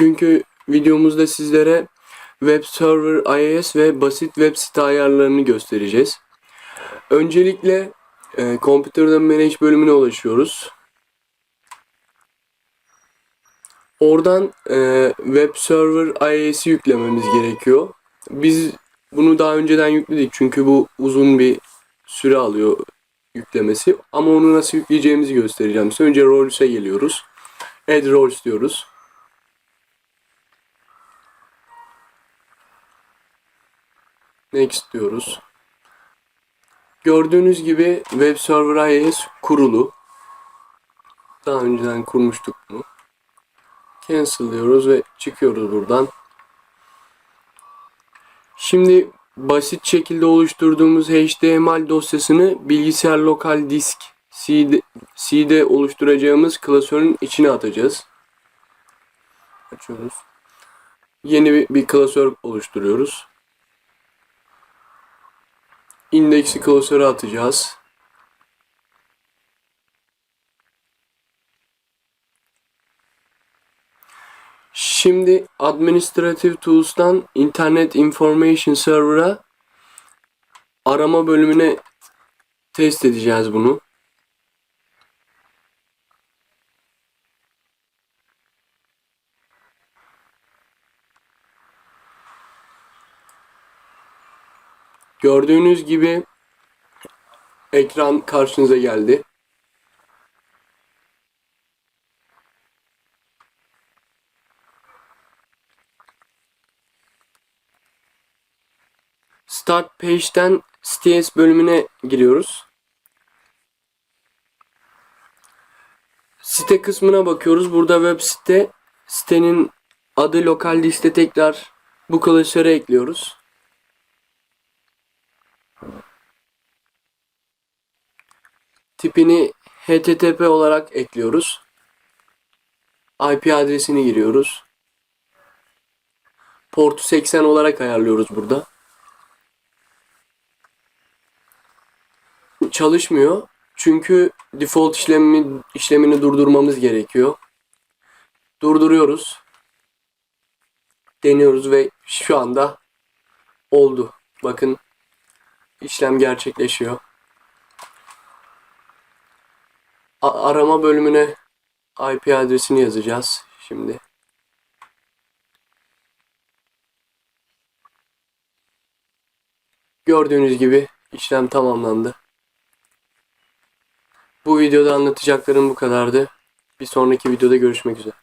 Bugünkü videomuzda sizlere Web Server IIS ve basit web site ayarlarını göstereceğiz. Öncelikle e, Computer'da Manage bölümüne ulaşıyoruz. Oradan e, Web Server IIS'i yüklememiz gerekiyor. Biz bunu daha önceden yükledik çünkü bu uzun bir süre alıyor yüklemesi. Ama onu nasıl yükleyeceğimizi göstereceğim size. Önce Roles'e geliyoruz. Add Roles diyoruz. Next diyoruz. Gördüğünüz gibi Web Server IIS kurulu. Daha önceden kurmuştuk bunu. Cancel diyoruz ve çıkıyoruz buradan. Şimdi basit şekilde oluşturduğumuz HTML dosyasını bilgisayar lokal disk C'de, C'de oluşturacağımız klasörün içine atacağız. Açıyoruz. Yeni bir, bir klasör oluşturuyoruz. İndeksi klasöre atacağız. Şimdi Administrative Tools'tan Internet Information Server'a arama bölümüne test edeceğiz bunu. Gördüğünüz gibi ekran karşınıza geldi. Start Page'den STS bölümüne giriyoruz. Site kısmına bakıyoruz. Burada web site sitenin adı lokal liste tekrar bu klasöre ekliyoruz. Tipini HTTP olarak ekliyoruz. IP adresini giriyoruz. Portu 80 olarak ayarlıyoruz burada. Çalışmıyor. Çünkü default işlemi, işlemini durdurmamız gerekiyor. Durduruyoruz. Deniyoruz ve şu anda oldu. Bakın işlem gerçekleşiyor. A- arama bölümüne IP adresini yazacağız şimdi. Gördüğünüz gibi işlem tamamlandı. Bu videoda anlatacaklarım bu kadardı. Bir sonraki videoda görüşmek üzere.